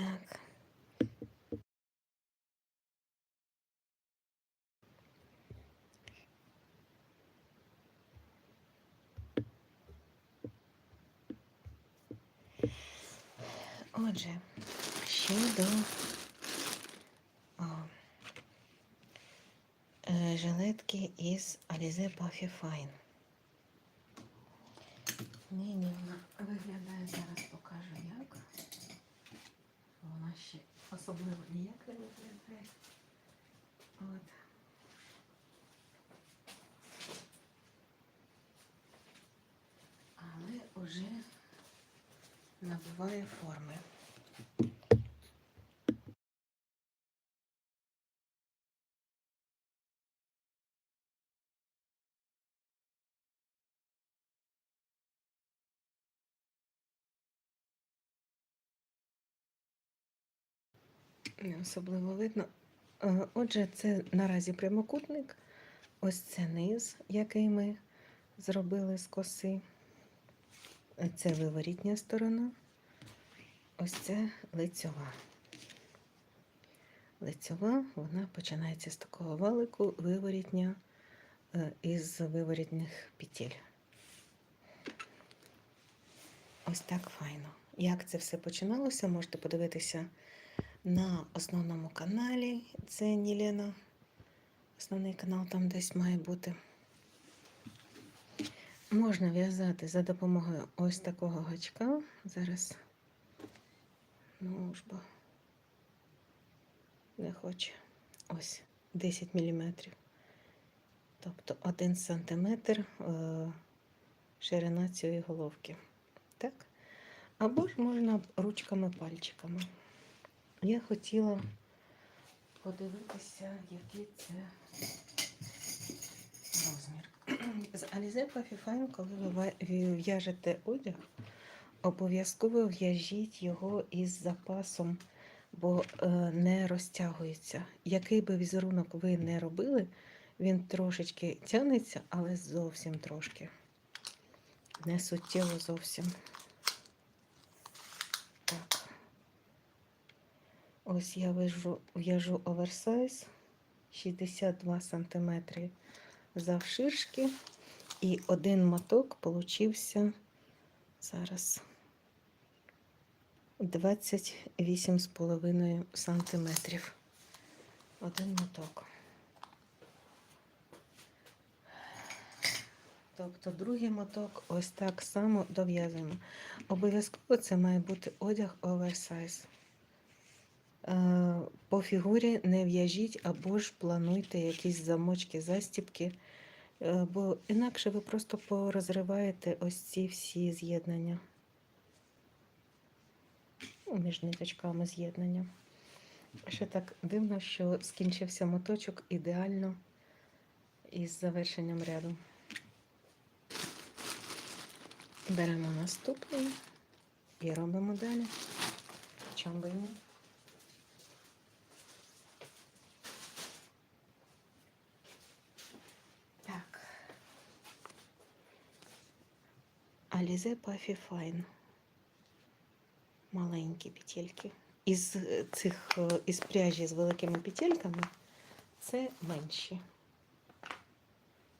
Так. Отже, щодо о, е, жилетки із Alize Puffy Fine. Ні, вона виглядає зараз, покажу як. Ще особливо ніяк не виглядає. От. Але вже набуває форми. Не особливо видно. Е, Отже, це наразі прямокутник. Ось це низ, який ми зробили з коси. Це виворітня сторона. Ось це лицьова. Лицьова, вона починається з такого валику, виворітня е, із виворітних петель. Ось так файно. Як це все починалося, можете подивитися на основному каналі. Це Нілена. Основний канал там десь має бути. Можна в'язати за допомогою ось такого гачка. Зараз. Ну ж бо не хоче. Ось 10 мм. Тобто 1 см е, ширина цієї головки. Так? Або ж можна ручками-пальчиками. Я хотіла подивитися, який це розмір. З Alize Fine, коли ви в'яжете одяг, обов'язково в'яжіть його із запасом, бо е, не розтягується. Який би візерунок ви не робили, він трошечки тягнеться, але зовсім трошки. Не суттєво зовсім. Ось я вяжу, в'яжу оверсайз 62 см завширшки. І один моток получився зараз 28,5 сантиметрів. Один моток. Тобто другий моток ось так само дов'язуємо. Обов'язково це має бути одяг оверсайз. Е, По фігурі не в'яжіть або ж плануйте якісь замочки, застіпки, е, бо інакше ви просто порозриваєте ось ці всі з'єднання. Ну, Між ниточками з'єднання. Ще так дивно, що скінчився моточок ідеально із завершенням ряду. Беремо наступний і робимо далі. Чому би ні? Так. Alize Puffy Fine. Маленькі петельки. Із е, цих е, із пряжі з великими петельками це менші.